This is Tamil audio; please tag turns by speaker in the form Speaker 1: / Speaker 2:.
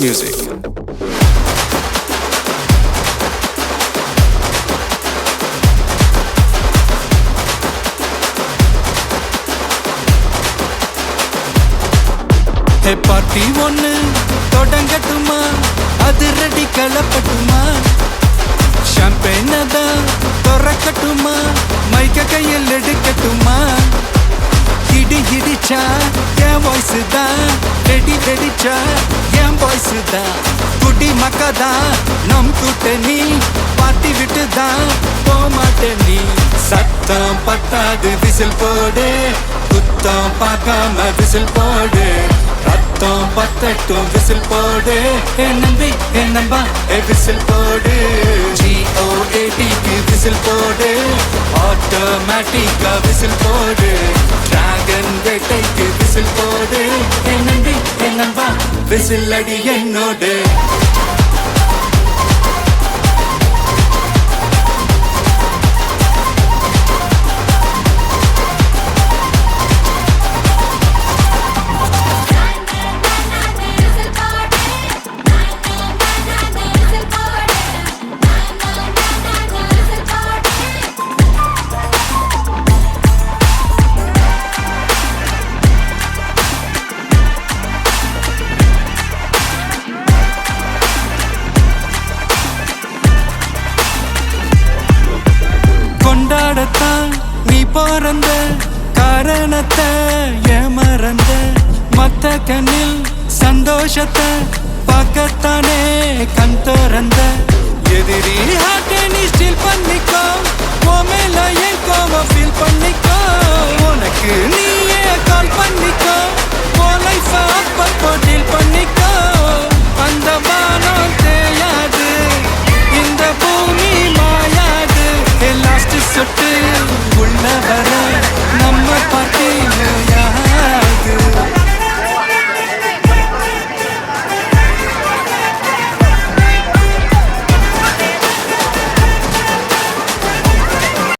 Speaker 1: Music.
Speaker 2: ஹே பார்ட்டி ஒன்று தொடங்கட்டுமா? அது ரெடி கலப்பட்டுமா ஷாம்பெயின தான் திறக்கட்டுமா? மைக்க கையில் எடுக்கட்டுமா? இடி இடிச்சா என் வாய்ஸ் தான். வெடி வெடிச்சா என் வாய்ஸ் தான். குடி மக்கா தான். நம் கூட்டணி பாட்டி விட்டு தான். போமாட்ட நீ. சத்தம் பத்தாது விசில் போடு. குத்தம் பார்க்காம விசில் போடு. ரத்தம் பத்தட்டும் விசில் போடு. என் நம்பி என் நம்பா விசில் போடு. ஜிஓஏடிக்கு விசில் போடு. ஆட்டோமேட்டிக்கா விசில் போடு. டிராகன் வேட்டைக்கு விசில் போடு. தென்னந்தி தென்னம்பா விசில் அடி என்னோடு. பிறந்த காரணத்தை ஏமறந்த மத்த கண்ணில் சந்தோஷத்தை பார்க்கத்தானே கண் திறந்த. எதிரி ஹார்ட்டை நீ ஸ்டீல் பண்ணிக்கோ.